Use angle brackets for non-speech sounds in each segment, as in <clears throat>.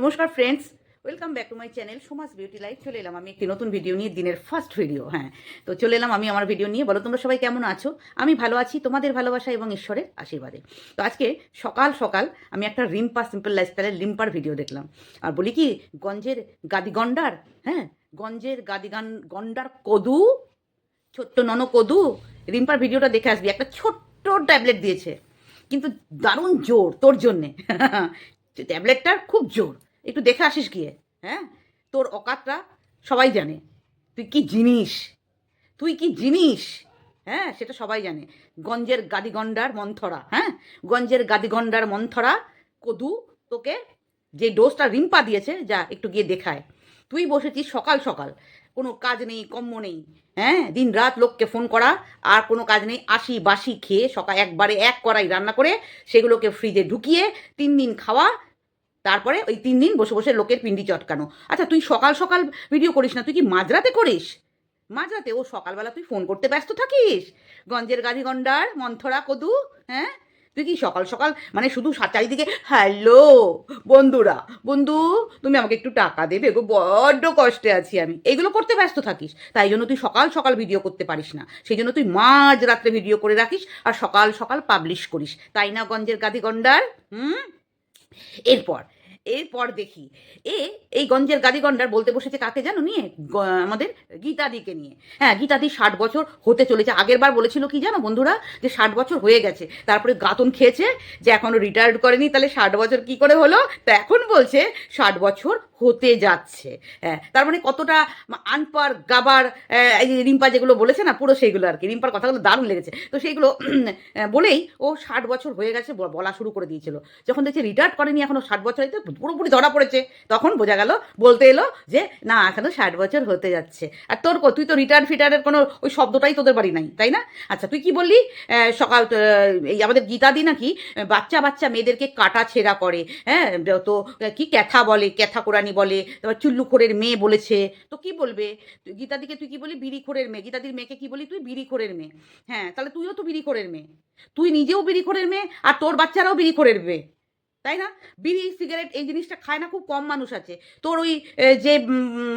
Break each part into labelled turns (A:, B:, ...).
A: নমস্কার friends welcome back to my channel সমাজ beauty life চলে এলাম আমি একটি নতুন ভিডিও নিয়ে, দিনের ফার্স্ট ভিডিও হ্যাঁ। তো চলে এলাম আমি আমার ভিডিও নিয়ে। বলো, তোমরা সবাই কেমন আছো? আমি ভালো আছি, তোমাদের ভালোবাসা এবং ঈশ্বরের আশীর্বাদে। তো আজকে সকাল সকাল আমি একটা রিম্পা সিম্পল লাইফস্টাইলের লিম্পার ভিডিও দেখলাম। আর বলি কি, গঞ্জের গাদি গন্ডার হ্যাঁ গঞ্জের গাদি গান গন্ডার কদু, ছোট্ট নন কদু, রিম্পার ভিডিওটা দেখে আসবি। একটা ছোট্ট ট্যাবলেট দিয়েছে। কিন্তু দারুণ জোর তোর জন্যে। ট্যাবলেটটার খুব জোর। একটু দেখে আসিস গিয়ে হ্যাঁ? তোর অকাতটা সবাই জানে। তুই কি জিনিস? তুই কি জিনিস? হ্যাঁ সেটা সবাই জানে। গঞ্জের গাদিগন্ডার মন্থরা হ্যাঁ? গঞ্জের গাদিগন্ডার মন্থরা, কদু, তোকে যে ডোজটা রিম্পা দিয়েছে, যা একটু গিয়ে দেখায়। তুই বসেছিস সকাল সকাল। কোনো কাজ নেই, কম্ম নেই। হ্যাঁ দিন রাত লোককে ফোন করা, আর কোনো কাজ নেই, আশি বাসি খেয়ে সকাল একবারে এক কড়াই রান্না করে সেগুলোকে ফ্রিজে ঢুকিয়ে তিন দিন খাওয়া, তারপরে ওই তিন দিন বসে বসে লোকের পিন্ডি চটকানো। আচ্ছা তুই সকাল সকাল ভিডিও করিস না, তুই কি মাঝরাতে করিস? মাঝরাতে ও সকালবেলা তুই ফোন করতে ব্যস্ত থাকিস? গঞ্জের গাড়ি গন্ডার, মন্থরা, কদু হ্যাঁ? তুই কি সকাল সকাল মানে শুধু চারিদিকে, হ্যালো, বন্ধুরা, বন্ধু, তুমি আমাকে একটু টাকা দেবে গো, বড্ড কষ্টে আছি আমি। এইগুলো করতে ব্যস্ত থাকিস। তাই জন্য তুই সকাল সকাল ভিডিও করতে পারিস না। সেই জন্য তুই মাঝ রাত্রে ভিডিও করে রাখিস আর সকাল সকাল পাবলিশ করিস। তাই না, গঞ্জের গাদি গন্ডার? হুম? এরপর এরপর দেখি, এ এই গঞ্জের গাদিগন্ডার বলতে বসেছে কাকে জানো? নিয়ে আমাদের গীতাদিকে নিয়ে। হ্যাঁ গীতাদি ষাট বছর হতে চলেছে। আগের বার বলেছিল কি জানো বন্ধুরা? যে ষাট বছর হয়ে গেছে। তারপরে গাতন খেয়েছে যে এখনও রিটায়ার্ড করেনি, তাহলে ষাট বছর কি করে হলো? তা এখন বলছে ষাট বছর হতে যাচ্ছে। হ্যাঁ তার মানে কতটা আনপার, গাবার এই রিম্পা যেগুলো বলেছে না, পুরো সেইগুলো আর কি। রিম্পার কথাগুলো দারুণ লেগেছে। তো সেইগুলো <clears throat> বলেই ও ষাট বছর হয়ে গেছে বলা শুরু করে দিয়েছিল। যখন দেখছে রিটায়ার্ড করেনি, এখনও ষাট বছর হয়তো পুরোপুরি ধরা পড়েছে। তখন বোঝা গেল, বলতে এলো যে, না, এখনও ষাট বছর হতে যাচ্ছে। আর তোর তুই তো রিটায়ার্ড ফিটারের কোনো ওই শব্দটাই তোদের বাড়ি নাই, তাই না? আচ্ছা তুই কি বললি? সকাল এই আমাদের গীতাদি নাকি বাচ্চা বাচ্চা মেয়েদেরকে কাটা ছেঁড়া করে হ্যাঁ? তো কি ক্যাথা বলে, ক্যাথা কোরআনি বলে, তারপর চুল্লুখোরের মেয়ে বলেছে। তো কি বলবে? গীতাদিকে তুই কি বলি বিড়িখোরের মেয়ে। গীতাদির মেয়েকে কি বলি তুই? বিড়িখোরের মেয়ে। হ্যাঁ তাহলে তুইও তো বিড়িখোরের মেয়ে। তুই নিজেও বিড়িখোরের মেয়ে, আর তোর বাচ্চারাও বিড়িখোরের মেয়ে। তাই না? বিড়ি, সিগারেট এই জিনিসটা খায় না, খুব কম মানুষ আছে। তোর ওই যে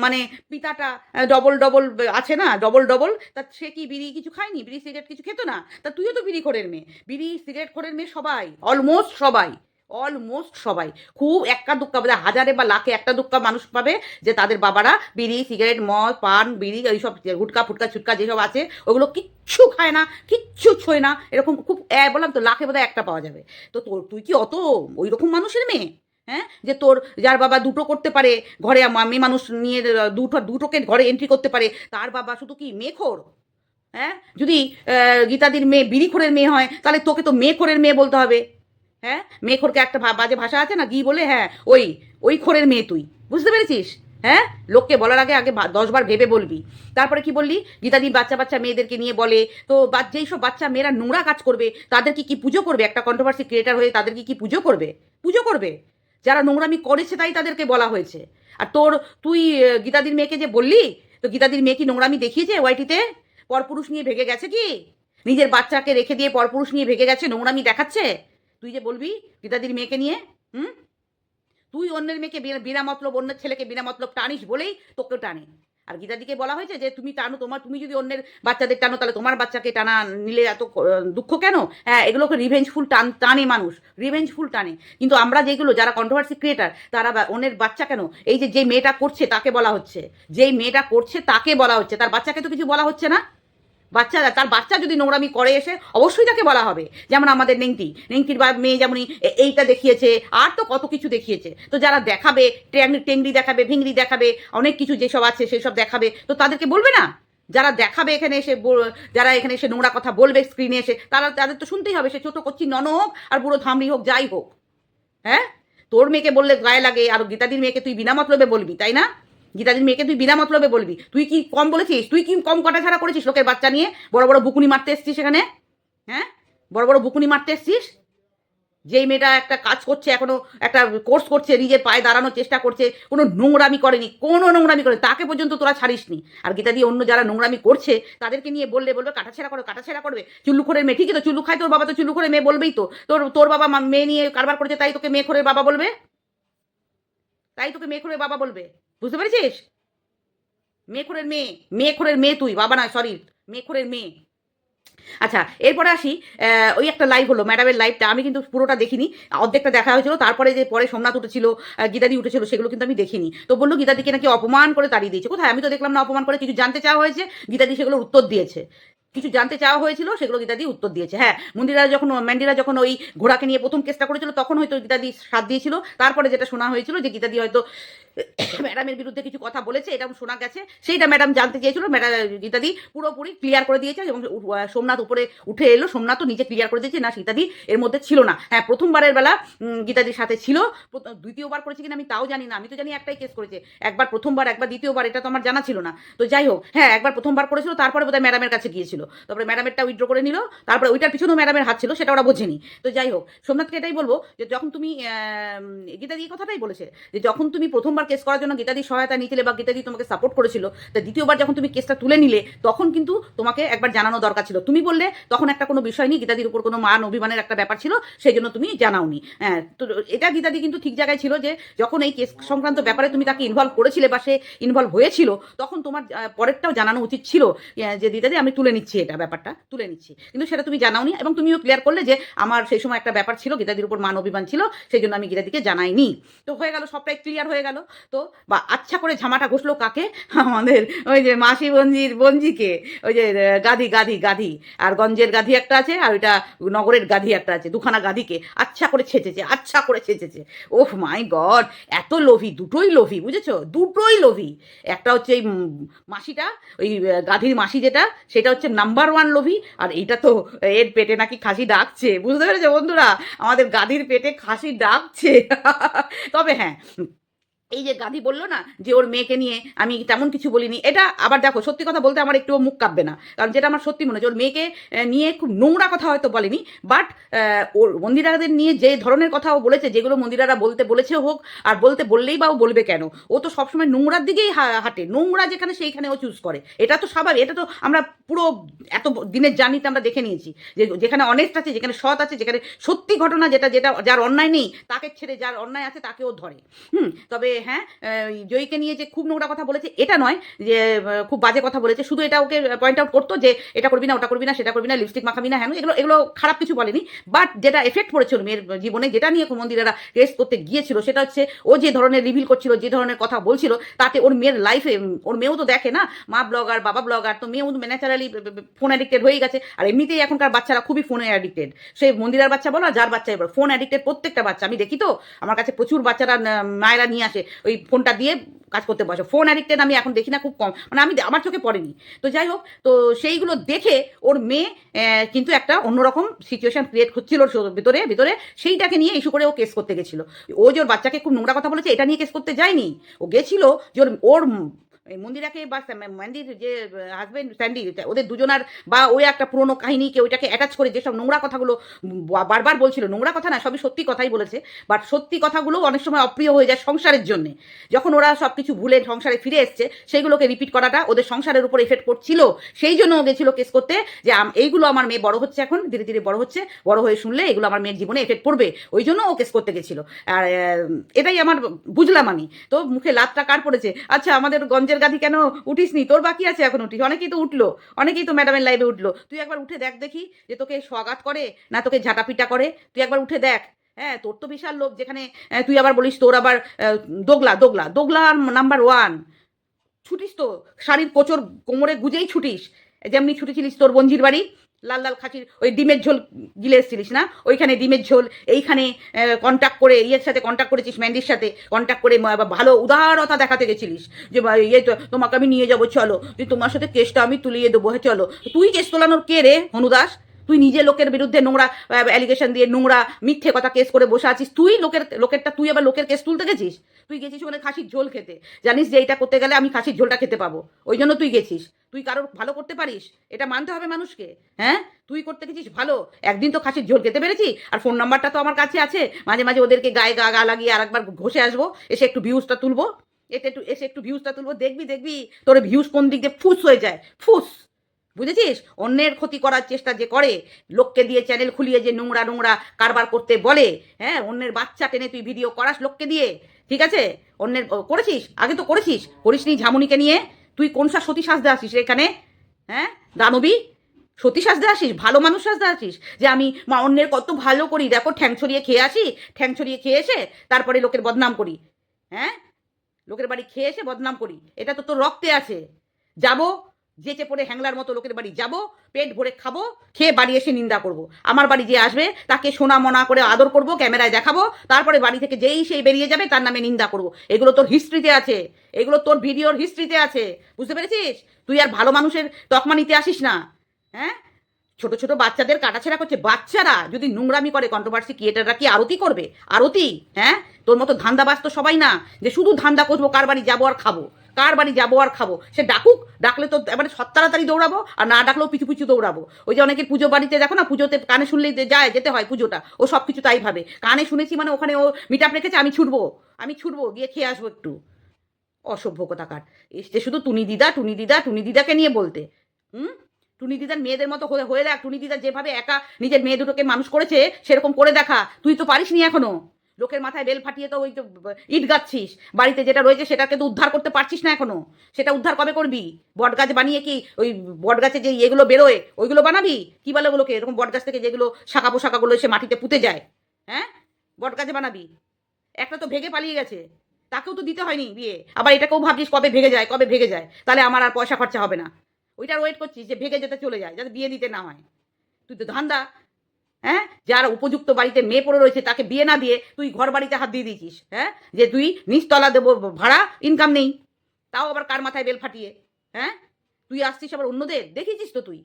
A: মানে পিতাটা ডবল ডবল আছে না? ডবল ডবল তা সে কি বিড়ি কিছু খায়নি? বিড়ি, সিগারেট কিছু খেতো না? তা তুইও তো বিড়ি খোরের মেয়ে। বিড়ি, সিগারেট খোরের মেয়ে সবাই অলমোস্ট সবাই। অলমোস্ট সবাই। খুব এক্কা দুক্কা বোধ হাজারে বা লাখে একটা দুক্কা মানুষ পাবে যে তাদের বাবারা বিড়ি, সিগারেট, মদ, পান, বিড়ি, এইসব গুটকা, ফুটকা, ছুটকা যেসব আছে, ওগুলো কিচ্ছু খায় না, কিচ্ছু ছোয় না। এরকম খুব বললাম তো, লাখে বোধহয় একটা পাওয়া যাবে। তো তোর, তুই কি অত ওই রকম মানুষের মেয়ে? হ্যাঁ? যে তোর, যার বাবা দুটো করতে পারে, ঘরে মেয়ে মানুষ নিয়ে দুটো, দুটোকে ঘরে এন্ট্রি করতে পারে, তার বাবা শুধু কি মেখোর হ্যাঁ? যদি গীতাদির মেয়ে বিড়ি বিড়িখোরের মেয়ে হয়, তাহলে তোকে তো মেখোরের মেয়ে বলতে হবে। হ্যাঁ? মেয়ে খোরকে একটা বাজে ভাষা আছে না? গি বলে হ্যাঁ ওই ওই খোরের মেয়ে তুই। বুঝতে পেরেছিস? হ্যাঁ? লোককে বলার আগে আগে দশবার ভেবে বলবি। তারপরে কি বললি? গীতাদি বাচ্চা বাচ্চা মেয়েদেরকে নিয়ে বলে, তো যেই সব বাচ্চা মেয়েরা নোংরা কাজ করবে, তাদেরকে কি পুজো করবে? একটা কন্ট্রোভার্সি ক্রিয়েটার হয়ে তাদেরকে কি পুজো করবে? পুজো করবে? যারা নোংরামি করেছে তাই তাদেরকে বলা হয়েছে। আর তোর, তুই গীতাদির মেয়েকে যে বললি, তো গীতাদির মেয়ে কি নোংরামি দেখিয়েছে ওয়াইটিতে? পরপুরুষ নিয়ে ভেগে গেছে কি? নিজের বাচ্চাকে রেখে দিয়ে পরপুরুষ নিয়ে ভেগে গেছে, নোংরামি দেখাচ্ছে? তুই যে বলবি গীতাদির মেয়েকে নিয়ে, হুম? তুই অন্যের মেয়েকে বিনা- মতলব, অন্যের ছেলেকে বিনা মতলব টানিস বলেই তোকে টানে। আর গীতাদিকে বলা হয়েছে যে তুমি টানো, তোমার তুমি যদি অন্যের বাচ্চাদের টানো, তাহলে তোমার বাচ্চাকে টানা নিলে এত দুঃখ কেন? হ্যাঁ এগুলোকে রিভেঞ্জফুল টান টানে মানুষ রিভেঞ্জফুল টানে। কিন্তু আমরা যেগুলো, যারা কন্ট্রোভার্সি ক্রিয়েটার তারা অন্যের বাচ্চা কেন? এই যে যে মেয়েটা করছে, তাকে বলা হচ্ছে। যেই মেয়েটা করছে, তাকে বলা হচ্ছে। তার বাচ্চাকে তো কিছু বলা হচ্ছে না। বাচ্চা তার বাচ্চা যদি নোংরামি করে এসে, অবশ্যই তাকে বলা হবে। যেমন আমাদের নেংটি। নেংটির বা মেয়ে যেমনই এইটা দেখিয়েছে, আর তো কত কিছু দেখিয়েছে। তো যারা দেখাবে টেংরি দেখাবে ভিংরি দেখাবে, অনেক কিছু যেসব আছে, সেসব দেখাবে, তো তাদেরকে বলবে না? যারা দেখাবে এখানে এসে যারা এখানে এসে নোংরা কথা বলবে স্ক্রিনে এসে, তারা, তাদের তো শুনতেই হবে, সে ছোট করছি নন হোক, আর বুড়ো ধামড়ি হোক, যাই হোক। হ্যাঁ? তোর মেয়েকে বললে গায়ে লাগে, আর গীতাদির মেয়েকে তুই বিনা মতলবে বলবি, তাই না? গীতাদির মেয়েকে তুই বিনা মতলবে বলবি। তুই কি কম বলেছিস? তুই কি কম কটা ছাড়া করেছিস লোকের বাচ্চা নিয়ে? বড় বড় বুকুনি মারতে এসছিস সেখানে? হ্যাঁ? বড় বড় বুকুনি মারতে এসছিস? যেই মেয়েটা একটা কাজ করছে, এখনও একটা কোর্স করছে, নিজের পায়ে দাঁড়ানোর চেষ্টা করছে, কোনো নোংরামি করেনি, কোনো নোংরামি করে তাকে পর্যন্ত তোরা ছাড়িসনি। আর গীতা দিয়ে অন্য যারা নোংরামি করছে, তাদেরকে নিয়ে বললে বলবে কাটাছেড়া করো কাটাছেড়া করবে। চুল্লুখোরের মেয়ে, ঠিকই তো, চুল্লু খায় তোর বাবা, তো চুল্লুখোরের মেয়ে বলবেই তো। তোর তোর বাবা মেয়ে নিয়ে কারবার করেছে, তাই তোকে মেয়ে খোরের বাবা বলবে? তাই তোকে মেয়েখোরের বাবা বলবে? বুঝতে পেরেছিস? মেয়েখোরের মেয়ে মেয়েখোরের মেয়ে তুই, বাবা নয় সরি মেয়েখোরের মেয়ে। আচ্ছা এরপরে আসি ওই একটা লাইভ হলো ম্যাডামের লাইভটা আমি কিন্তু পুরোটা দেখিনি, অর্ধেকটা দেখা হয়েছিল, তারপরে যে পরে সোমনাথ উঠেছিল গীতাদি উঠেছিল, সেগুলো কিন্তু আমি দেখিনি। তো বলল গীতাদিকে নাকি অপমান করে তাড়িয়ে দিয়েছে, কোথায়? আমি তো দেখলাম না, অপমান করে কিছু জানতে চাওয়া হয়েছে, গীতাদি সেগুলোর উত্তর দিয়েছে। কিছু জানতে চাওয়া হয়েছিল, সেগুলো গীতাদি উত্তর দিয়েছে। হ্যাঁ মন্দিরা যখন, ম্যান্ডিরা যখন ওই ঘোড়াকে নিয়ে প্রথম কেসটা করেছিল, তখন হয়তো গীতাদি সাথ দিয়েছিল। তারপরে যেটা শোনা হয়েছিল যে গীতাদি হয়তো <coughs> ম্যাডামের বিরুদ্ধে কিছু কথা বলেছে এটা শোনা গেছে। সেইটা ম্যাডাম জানতে চেয়েছিল ম্যাডাম গীতাদি পুরোপুরি ক্লিয়ার করে দিয়েছে এবং সোমনাথ উপরে উঠে এলো সোমনাথও নিজে ক্লিয়ার করে দিয়েছে, না গীতাদি এর মধ্যে ছিল না। হ্যাঁ প্রথমবারের বেলা গীতাদির সাথে ছিল দ্বিতীয়বার করেছে কিনা আমি তাও জানি না, আমি তো জানি একটাই কেস করেছে। একবার প্রথমবার, একবার দ্বিতীয়বার, এটা তো আমার জানা ছিল না। তো যাই হোক হ্যাঁ একবার প্রথমবার করেছিল, তারপরে বোধহয় ম্যাডামের কাছে গিয়েছিল। তারপরে ম্যাডামেরটা উইথড্র করে নিল, তারপরে ওইটার পিছনেও ম্যাডামের হাত ছিল, সেটা ওরা বোঝেনি। তো যাই হোক, সোমনাথকে এটাই বলব যে যখন তুমি গীতাদি এই কথাটাই বলেছে, যে যখন তুমি প্রথমবার কেস করার জন্য গীতাদি সহায়তা নিয়েছিলে বা গীতাদি তোমাকে সাপোর্ট করেছিল, তা দ্বিতীয়বার যখন তুমি কেসটা তুলে নিলে, তখন কিন্তু তোমাকে একবার জানানো দরকার ছিল। তুমি বললে তখন একটা কোনো বিষয় নেই, গীতাদির উপর কোনো মান, অভিমানের একটা ব্যাপার ছিল, সেই জন্য তুমি জানাওনি। হ্যাঁ তো এটা গীতাদি কিন্তু ঠিক জায়গায় ছিল যে যখন এই কেস সংক্রান্ত ব্যাপারে তুমি তাকে ইনভলভ করেছিলে বা সে ইনভলভ হয়েছিল, তখন তোমার পরেরটাও জানানো উচিত ছিল যে দিদাদি আমি তুলে নিচ্ছি। এটা ব্যাপারটা তুলে নিচ্ছি। কিন্তু সেটা তুমি জানাওনি এবং তুমিও ক্লিয়ার করলে যে আমার সেই সময় একটা ব্যাপার ছিল, গীতাদির উপর মান অভিমান ছিল, সেই জন্য আমি গীতাদিকে জানাইনি। তো হয়ে গেল, সবটাই ক্লিয়ার হয়ে গেল। তো বা আচ্ছা করে ঝামাটা ঘষলো কাকে? আমাদের ওই যে মাসি বঞ্জির, বঞ্জিকে, ওই যে গাধি গাধি গাধি। আর গঞ্জের গাধি একটা আছে, আর ওইটা নগরের গাধি একটা আছে, দুখানা গাধিকে আচ্ছা করে ছেঁচেছে আচ্ছা করে ছেঁচেছে। ওহ মাই গড, এত লোভী, দুটোই লোভী, বুঝেছ? দুটোই লোভী। একটা হচ্ছে এই মাসিটা, ওই গাধির মাসি যেটা, সেটা হচ্ছে নাম্বার ওয়ান লোভি, আর এইটা তো এর পেটে নাকি খাসি ডাকছে, বুঝতে পেরেছ বন্ধুরা? আমাদের গাধির পেটে খাসি ডাকছে। তবে হ্যাঁ এই যে গাধি বলল না যে ওর মেয়েকে নিয়ে আমি তেমন কিছু বলিনি, এটা আবার দেখো, সত্যি কথা বলতে আমার একটু মুখ কাঁপবে না। কারণ যেটা আমার সত্যি মনে হচ্ছে, ওর মেয়েকে নিয়ে খুব নোংরা কথা হয়তো বলেনি বাট ওর মন্দিরাদের নিয়ে যে ধরনের কথা ও বলেছে, যেগুলো মন্দিরারা বলতে বলেছে হোক, আর বলতে বললেই বা ও বলবে কেন, ও তো সবসময় নোংরার দিকেই হাঁটে, নোংরা যেখানে সেইখানে ও চুজ করে। এটা তো স্বাভাবিক, এটা তো আমরা পুরো এত দিনের জার্নিতে আমরা দেখে নিয়েছি, যে যেখানে অনেস্ট আছে, যেখানে সৎ আছে, যেখানে সত্যি ঘটনা যেটা যেটা, যার অন্যায় নেই, তাকে ছেড়ে, যার অন্যায় আছে তাকেও ধরে। হুম, তবে হ্যাঁ জয়ীকে নিয়ে যে খুব নোংরা কথা বলেছে, এটা নয় যে খুব বাজে কথা বলেছে। শুধু এটা ওকে পয়েন্ট আউট করতো যে, এটা করবি না, ওটা করবি না, সেটা করবি না লিপস্টিক মাখাবি না হ্যাঁ এগুলো এগুলো খারাপ কিছু বলেনি। বাট যেটা এফেক্ট পড়েছে ওর মেয়ের জীবনে, যেটা নিয়ে মন্দিরেরা টেস্ট করতে গিয়েছিল, সেটা হচ্ছে ও যে ধরনের রিভিল করছিল, যে ধরনের কথা বলছিল, তাতে ওর মেয়ের লাইফে ওর মেয়েও তো দেখে না, মা ব্লগার বাবা ব্লগার তো মেয়েও ন্যাচারালি ফোন অ্যাডিক্টেড হয়ে গেছে। আর এমনিতেই এখনকার বাচ্চারা খুবই ফোনে অ্যাডিক্টেড সে মন্দিরের বাচ্চা বলো যার বাচ্চা, এবার ফোন অ্যাডিক্টেড প্রত্যেকটা বাচ্চা। আমি দেখি তো, আমার কাছে প্রচুর বাচ্চারা মায়েরা নিয়ে আসে। ওই ফোনটা দিয়ে কাজ করতে বসে। ফোন অ্যাডিক্টেড আমি এখন দেখি না, খুব কম। মানে আমি আমার চোখে পড়েনি। তো যাই হোক, তো সেইগুলো দেখে ওর মেয়ে কিন্তু একটা অন্যরকম সিচুয়েশন ক্রিয়েট হচ্ছিল ভিতরে ভিতরে। সেইটাকে নিয়ে ইস্যু করে ও কেস করতে গেছিল। ও যে ওর বাচ্চাকে খুব নোংরা কথা বলেছে, এটা নিয়ে কেস করতে যায়নি। ও গেছিল যে ওর ওর মন্দিরাকে বা ম্যান্ডির যে হাজবেন্ড স্যান্ডি ওদের দুজনার বা ওই একটা পুরোনো কাহিনীকে ওইটাকে অ্যাটাচ করে যেসব নোংরা কথাগুলো বারবার বলছিল, নোংরা কথা না, সবই সত্যি কথাই বলেছে বাট সত্যি কথাগুলো অনেক সময় অপ্রিয় হয়ে যায় সংসারের জন্যে। যখন ওরা সব কিছু ভুলে সংসারে ফিরে এসছে, সেইগুলোকে রিপিট করাটা ওদের সংসারের উপর এফেক্ট পড়ছিল। সেই জন্য গেছিল কেস করতে যে এইগুলো আমার মেয়ে বড় হচ্ছে এখন, ধীরে ধীরে বড় হচ্ছে, বড় হয়ে শুনলে এগুলো আমার মেয়ের জীবনে এফেক্ট পড়বে, ওই জন্য ও কেস করতে গেছিল। আর এটাই আমার, বুঝলাম আমি। তো মুখে লাতটা কার পড়েছে? আচ্ছা আমাদের গঞ্জের গাধি কেন উঠিসনি? তোর বাকি আছে এখন উঠিস। অনেকেই তো উঠল। অনেকেই তো ম্যাডামের লাইভে উঠল। তুই একবার উঠে দেখ দেখি যে তোকে স্বাগাত করে না তোকে ঝাঁটাপিটা করে। তুই একবার উঠে দেখ। হ্যাঁ তোর তো বিশাল লোভ যেখানে তুই আবার বলিস তোর আবার দোগলা দোগলা। দোগলা নাম্বার ওয়ান ছুটিস তো। শাড়ির কোচর কোমরে গুজেই ছুটিস। যেমনি ছুটেছিলিস তোর বঞ্জির বাড়ি। লাল লাল খাসির, ওই ডিমের ঝোল গিলে এসেছিলিস না? ওইখানে ডিমের ঝোল, এইখানে কন্ট্যাক্ট করে, ইয়ের সাথে কন্ট্যাক্ট করেছিস ম্যান্ডির সাথে কন্ট্যাক্ট করে ভালো উদারতা দেখাতে গেছিলিস যে ইয়ে তোমাকে আমি নিয়ে যাব, চলো। যে তোমার সাথে কেসটা আমি তুলিয়ে দেবো হ্যাঁ চলো। তুই কেস তোলানোর কে রে হনুদাস তুই নিজে লোকের বিরুদ্ধে নোংরা অ্যালিগেশন দিয়ে নোংরা, মিথ্যে কথা কেস করে বসে আছিস। তুই লোকের, লোকেরটা, তুই আবার লোকের কেস তুলতে গেছিস? তুই গেছিস ওখানে খাসির ঝোল খেতে। জানিস যে এইটা করতে গেলে আমি খাসির ঝোলটা খেতে পাবো। ওই জন্য তুই গেছিস। তুই কারোর ভালো করতে পারিস? এটা মানতে হবে মানুষকে। হ্যাঁ? তুই করতে গেছিস ভালো। একদিন তো খাসির ঝোল খেতে পেরেছি। আর ফোন নাম্বারটা তো আমার কাছে আছে। মাঝে মাঝে ওদেরকে গায়ে গা গা লাগিয়ে আর একবার ঘষে আসব। এসে একটু ভিউজটা তুলবো। এতে একটু, এসে একটু ভিউজটা তুলবো। দেখবি দেখবি তোর ভিউজ কোন দিক দিয়ে ফুস হয়ে যায়। ফুস। বুঝেছিস? অন্যের ক্ষতি করার চেষ্টা যে করে, লোককে দিয়ে চ্যানেল খুলিয়ে যে নোংরা নোংরা কারবার করতে বলে হ্যাঁ? অন্যের বাচ্চা টেনে তুই ভিডিও করাস লোককে দিয়ে, ঠিক আছে? অন্যের করেছিস? আগে তো করেছিস। করিসনি ঝামুনিকে নিয়ে। তুই কোন সা, সতী সাজতে আসিস এখানে? হ্যাঁ? দানবী, সতী সাজতে আসিস? ভালো মানুষ সাজতে আসিস? যে আমি মা, অন্যের কত ভালো করি। দেখো, ঠ্যাং ছড়িয়ে খেয়ে আসি, ঠ্যাং ছড়িয়ে খেয়ে এসে তারপরে লোকের বদনাম করি। হ্যাঁ? লোকের বাড়ি খেয়ে এসে বদনাম করি। এটা তো তোর রক্তে আছে। যাব যেচে পড়ে হ্যাংলার মতো লোকের বাড়ি যাব, পেট ভরে খাব, খেয়ে বাড়ি এসে নিন্দা করব। আমার বাড়ি যে আসবে, তাকে সোনা মনা করে আদর করব, ক্যামেরায় দেখাবো, তারপরে বাড়ি থেকে যেই সেই বেরিয়ে যাবে, তার নামে নিন্দা করব। এগুলো তোর হিস্ট্রিতে আছে, এগুলো তোর ভিডিওর হিস্ট্রিতে আছে বুঝতে পেরেছিস তুই আর ভালো মানুষের তকমা নিতে আসিস না হ্যাঁ ছোট ছোট বাচ্চাদের কাটাছেড়া করছে। বাচ্চারা যদি নোংরামি করে কন্ট্রোভার্সি ক্রিয়েটাররা কি আরতি করবে? আরতি? হ্যাঁ? তোর মতো ধান্দাবাজ তো সবাই না। যে শুধু ধান্দা করব, কার বাড়ি যাব আর খাব? কার বাড়ি যাব আর খাব? সে ডাকুক, ডাকলে তো এবারে সৎ তাড়াতাড়ি দৌড়াবো, আর না ডাকলেও পিছু পিছু দৌড়াবো। ওই যে অনেকে পুজো বাড়িতে দেখো না, পুজোতে কানে শুনলেই যায়, যেতে হয় পুজোটা। ও সব কিছু তাই ভাবে। কানে শুনেছি মানে ওখানে ও মিট আপ রেখেছে, আমি ছুটবো। আমি ছুটবো, গিয়ে খেয়ে আসব একটু। অসভ্য কথা কথাকার। এসছে শুধু টুনি দিদা টুনি দিদা, টুনি দিদাকে নিয়ে বলতে। হুম? টুনি দিদার মেয়েদের মতো হয়ে হয়ে দেখ, টুনি দিদা যেভাবে একা নিজের মেয়ে দুটোকে মানুষ করেছে, সেরকম করে দেখা। তুই তো পারিস নি এখনও। লোকের মাথায় বেল ফাটিয়ে তো ওই তো ইট গাচ্ছিস বাড়িতে যেটা রয়েছে সেটাকে তো উদ্ধার করতে পারছিস না এখনও। সেটা উদ্ধার কবে করবি? বট গাছ বানিয়ে কি ওই বট গাছে যে এগুলো বেরোয়, ওইগুলো বানাবি? কি বলে ওগুলোকে? এরকম বট গাছ থেকে যেগুলো শাখা পোশাকাগুলো এসে মাটিতে পুঁতে যায়। হ্যাঁ? বট গাছে বানাবি। একটা তো ভেগে পালিয়ে গেছে। তাকেও তো দিতে হয়নি বিয়ে। আবার এটাকেও ভাবছিস কবে ভেগে যায়, কবে ভেগে যায়? তাহলে আমার আর পয়সা খরচা হবে না। ওইটার ওয়েট করছিস যে ভেগে যেতে চলে যায়, যাতে বিয়ে দিতে না হয়। তুই তো ধান্দা। হ্যাঁ? যার উপযুক্ত বাড়িতে মেয়ে পড়ে রয়েছে, তাকে বিয়ে না দিয়ে তুই ঘর বাড়িতে হাত দিয়ে দিয়েছিস হ্যাঁ? যে তুই নিচতলা দেবো, ভাড়া ইনকাম নেই। তাও আবার কার মাথায় বেল ফাটিয়ে হ্যাঁ? তুই আসছিস আবার অন্যদের? দেখিয়েছিস তো তুই।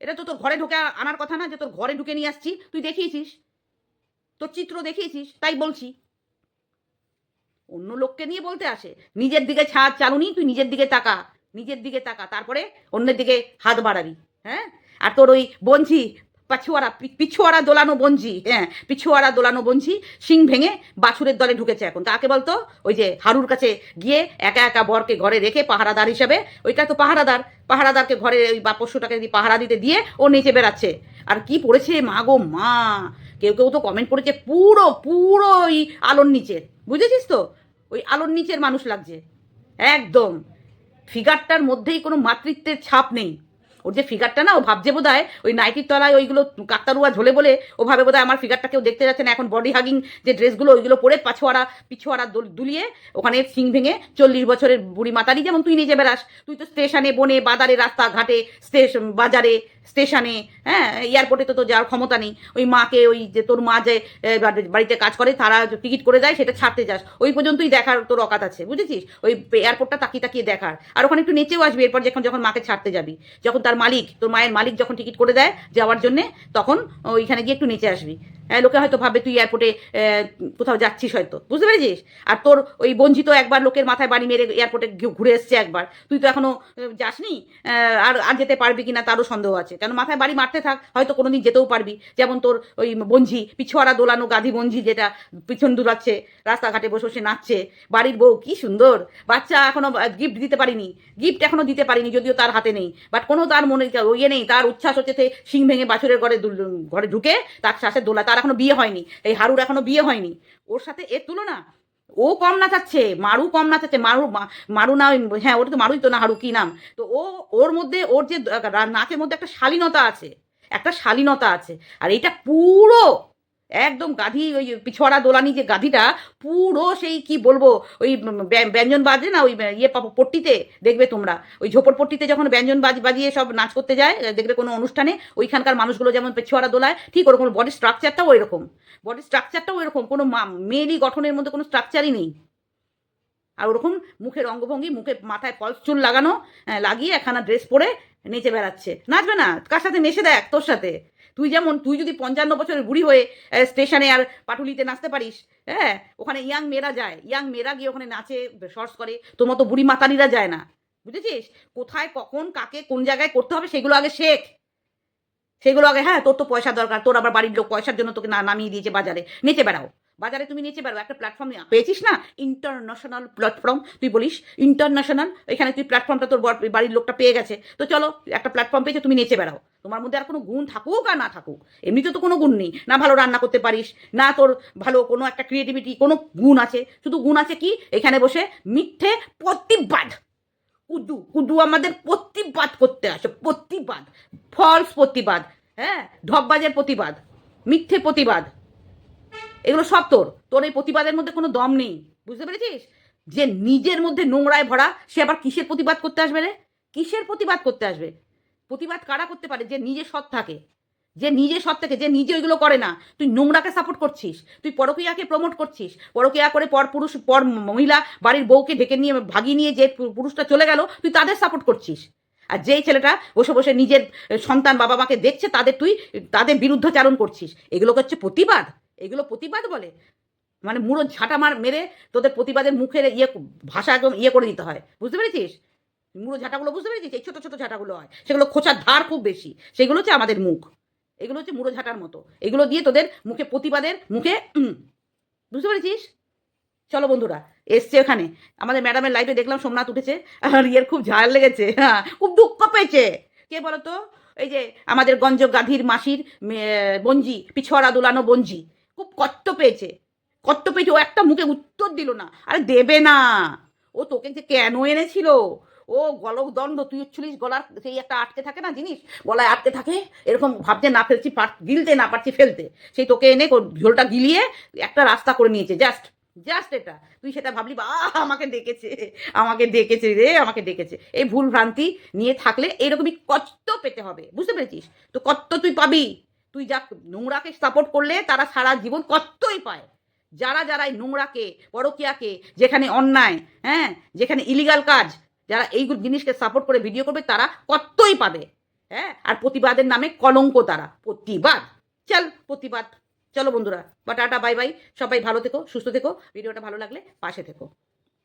A: এটা তো তোর ঘরে ঢুকে আনার কথা না যে তোর ঘরে ঢুকে নিয়ে আসছি, তুই দেখিয়েছিস। তোর চিত্র দেখিয়েছিস, তাই বলছি। অন্য লোককে নিয়ে বলতে আসে, নিজের দিকে ছাদ চালুনি, তুই নিজের দিকে তাকা। নিজের দিকে তাকা, তারপরে অন্যের দিকে হাত বাড়াবি হ্যাঁ? আর তোর ওই বঞ্ঝি পাছুয়ারা পিছুয়ারা দোলানো বঞ্জি হ্যাঁ পিছুয়ারা দোলানো বঞ্জি শিং ভেঙে বাছুরের দলে ঢুকেছে এখন। কাকে বলতো? ওই যে হারুর কাছে গিয়ে একা একা বরকে ঘরে রেখে পাহারাদার হিসাবে, ওইটা তো পাহারাদার, পাহারাদারকে ঘরে ওই বা পশুটাকে পাহারা দিতে দিয়ে ও নিচে বেড়াচ্ছে। আর কি পড়েছে মা গো মা! কেউ কেউ তো কমেন্ট করেছে, পুরো পুরো ওই আলোর নিচের বুঝেছিস তো? ওই আলোর নিচের মানুষ লাগছে, একদম। ফিগারটার মধ্যেই কোনো মাতৃত্বের ছাপ নেই। ওর যে ফিগারটা না, ও ভাবছে বোধ ওই নাইটির তলায় ওইগুলো কাকতারুয়া ঝোলে বলে, ও ভাবে বোধ আমার ফিগারটা কেউ দেখতে যাচ্ছে না। এখন বডি হাগিং যে ড্রেসগুলো, ওইগুলো পরে পাছোয়ারা, পিছোয়ারা দোল- দুলিয়ে ওখানে সিং ভেঙে চল্লিশ বছরের বুড়ি মাতারি, যেমন তুই নিজে বেড়াস। তুই তো স্টেশনে বনে, বাজারে, রাস্তাঘাটে স্টেশন বাজারে স্টেশনে হ্যাঁ এয়ারপোর্টে তো তো যাওয়ার ক্ষমতা নেই। ওই মাকে, ওই যে তোর মা যে বাড়িতে কাজ করে, তারা টিকিট করে দেয় সেটা ছাড়তে যাস। ওই পর্যন্তই দেখার তোর অকাত আছে, বুঝেছিস? ওই এয়ারপোর্টটা তাকিয়ে তাকিয়ে দেখার। আর ওখানে একটু নেচেও আসবি, এরপর যখন যখন মাকে ছাড়তে যাবি। যখন তার মালিক, তোর মায়ের মালিক যখন টিকিট করে দেয় যাওয়ার জন্যে, তখন ওইখানে গিয়ে একটু নেচে আসবি। হ্যাঁ লোকে হয়তো ভাবে তুই এয়ারপোর্টে কোথাও যাচ্ছিস হয়তো। বুঝতে পেরেছিস? আর তোর ওই বঞ্চিত একবার লোকের মাথায় বাড়ি মেরে এয়ারপোর্টে ঘুরে এসছে একবার। তুই তো এখনও যাসনি আর আর যেতে পারবি কিনা তারও সন্দেহ আছে। কেন মাথায় বাড়ি মারতে থাক, হয়তো কোনোদিন যেতেও পারবি। যেমন তোর ওই বঞ্জি, পিছুয়ারা দোলানো গাধি বঞ্ঝি যেটা পিছন দুলাচ্ছে রাস্তাঘাটে বসে বসে নাচছে। বাড়ির বউ কি সুন্দর। বাচ্চা এখনও গিফট দিতে পারিনি। গিফট এখনও দিতে পারিনি, যদিও তার হাতে নেই। বাট কোনো তার মনে ইয়ে নেই। তার উচ্ছ্বাস হচ্ছে শিং ভেঙে বাছুরের ঘরে ঘরে ঢুকে তার শ্বাসে দোলা, তার এখনও বিয়ে হয়নি। এই হারুর এখনও বিয়ে হয়নি। ওর সাথে এর তুলনা ও কম নাচাচ্ছে মারু কম নাচাচ্ছে মারু মা- মারু না হ্যাঁ ওটা তো মারুই তো না, হারু কি নাম? তো ও, ওর মধ্যে, ওর যে নাচের মধ্যে একটা শালীনতা আছে, একটা শালীনতা আছে, আর এটা পুরো একদম গাধি ওই পিছড়া দোলানি যে গাধিটা পুরো সেই কি বলব ওই ব্যঞ্জন বাজে না ওই ইয়ে পট্টিতে দেখবে তোমরা। ওই ঝোপড় পট্টিতে যখন ব্যঞ্জন বাজ বাজিয়ে সব নাচ করতে যায় দেখবে কোনো অনুষ্ঠানে ওইখানকার মানুষগুলো যেমন পিছড়া দোলায় ঠিক ওরকম বডি স্ট্রাকচারটাও ওই রকম বডি স্ট্রাকচারটাও এরকম কোনো মেয়েলি গঠনের মধ্যে কোনো স্ট্রাকচারই নেই। আর ওরকম মুখের অঙ্গভঙ্গি মুখে মাথায় ফলস চুল লাগানো হ্যাঁ, লাগিয়ে একখানা ড্রেস পরে নেচে বেড়াচ্ছে। নাচবে না, কার সাথে মেশে দেখ, তোর সাথে। তুই যেমন, তুই যদি পঞ্চান্ন বছরের বুড়ি হয়ে স্টেশনে আর পাটুলিতে নাচতে পারিস হ্যাঁ? ওখানে ইয়াং মেয়েরা যায়, ইয়াং মেয়েরা গিয়ে ওখানে নাচে সর্স করে। তোর মতো বুড়ি মাতানিরা যায় না, বুঝেছিস? কোথায়, কখন, কাকে, কোন জায়গায় করতে হবে সেগুলো আগে শেখ। সেগুলো আগে হ্যাঁ তোর তো পয়সা দরকার, তোর আবার বাড়ির লোক পয়সার জন্য তোকে না, নামিয়ে দিয়েছে বাজারে। নেচে বেড়াও। বাজারে তুমি নিচে পারো একটা প্ল্যাটফর্ম পেয়েছিস না? ইন্টারন্যাশনাল প্ল্যাটফর্ম তুই বলিস ইন্টারন্যাশনাল এখানে তুই প্ল্যাটফর্মটা তোর বাড়ির লোকটা পেয়ে গেছে। তো চলো, একটা প্ল্যাটফর্ম পেয়েছে, তুমি নেচে বেড়াও তোমার মধ্যে আর কোনো গুণ থাকুক আর না থাকুক, এমনিতে তো কোনো গুণ নেই। না ভালো রান্না করতে পারিস, না তোর ভালো কোনো একটা ক্রিয়েটিভিটি কোনো গুণ আছে। শুধু গুণ আছে কি? এখানে বসে মিথ্যে প্রতিবাদ। কুদু কুদু আমাদের প্রতিবাদ করতে আসে, প্রতিবাদ। ফলস প্রতিবাদ হ্যাঁ? ঢপবাজের প্রতিবাদ, মিথ্যে প্রতিবাদ। এগুলো সব তোর। তোর এই প্রতিবাদের মধ্যে কোনো দম নেই। বুঝতে পেরেছিস? যে নিজের মধ্যে নোংরায় ভরা, সে আবার কিসের প্রতিবাদ করতে আসবে রে? কিসের প্রতিবাদ করতে আসবে? প্রতিবাদ কারা করতে পারে? যে নিজে সৎ থাকে। যে নিজে সৎ থাকে, যে নিজে ওইগুলো করে না। তুই নোংরাকে সাপোর্ট করছিস। তুই পরকীয়াকে প্রমোট করছিস। পরকীয়া করে পর পুরুষ, পর মহিলা বাড়ির বউকে ঢেকে নিয়ে, ভাগিয়ে নিয়ে যে পুরুষটা চলে গেল, তুই তাদের সাপোর্ট করছিস। আর যেই ছেলেটা বসে বসে নিজের সন্তান বাবা মাকে দেখছে, তাদের তুই তাদের বিরুদ্ধচারণ করছিস। এগুলোকে হচ্ছে প্রতিবাদ। এগুলো প্রতিবাদ বলে? মানে মুড়ো ঝাঁটা মার মেরে তোদের প্রতিবাদের মুখের ইয়ে ভাষা একদম ইয়ে করে দিতে হয়। বুঝতে পেরেছিস? মুড়ো ঝাঁটাগুলো বুঝতে পেরেছিস? এই ছোটো ছোটো ঝাঁটাগুলো হয়। সেগুলো খোঁচার ধার খুব বেশি। সেগুলো হচ্ছে আমাদের মুখ। এগুলো হচ্ছে মুড়ো ঝাঁটার মতো। এগুলো দিয়ে তোদের মুখে প্রতিবাদের মুখে বুঝতে পেরেছিস? চলো বন্ধুরা, এসছে ওখানে আমাদের ম্যাডামের লাইফে দেখলাম সোমনাথ উঠেছে। আর ইয়ের খুব ঝাল লেগেছে। হ্যাঁ খুব দুঃখ পেয়েছে। কে বলতো? এই যে আমাদের গঞ্জ গাধীর মাসির বঞ্জি, পিছড়া দুলানো বঞ্জি। খুব কষ্ট পেয়েছে। কষ্ট পেয়েছে। ও একটা মুখে উত্তর দিল না। আরে দেবে না। ও তোকে যে কেন এনেছিল? ও গলক দণ্ড তুই হচ্ছিলিস গলার সেই একটা আটকে থাকে না জিনিস? গলায় আটকে থাকে। এরকম ভাবতে না ফেলছি, পার, গিলতে না পারছি ফেলতে। সেই তোকে এনে ঝোলটা গিলিয়ে একটা রাস্তা করে নিয়েছে। জাস্ট জাস্ট এটা। তুই সেটা ভাবলি বা আমাকে ডেকেছে আমাকে ডেকেছে রে, আমাকে ডেকেছে। এই ভুল ভ্রান্তি নিয়ে থাকলে এরকমই কষ্ট পেতে হবে। বুঝতে পেরেছিস? তো কত তুই পাবি? তুই যা নোংরাকে সাপোর্ট করলে তারা সারা জীবন কতই পায়। যারা যারা এই নোংরাকে, পরকিয়াকে, যেখানে অন্যায় হ্যাঁ যেখানে ইলিগাল কাজ, যারা এই জিনিসকে সাপোর্ট করে ভিডিও করবে, তারা কতই পাবে। হ্যাঁ আর প্রতিবাদের নামে কলঙ্ক তারা। প্রতিবাদ। চল, প্রতিবাদ। চলো বন্ধুরা। বা টাটা বাই বাই সবাই ভালো থেকো, সুস্থ থেকো। ভিডিওটা ভালো লাগলে পাশে থেকো।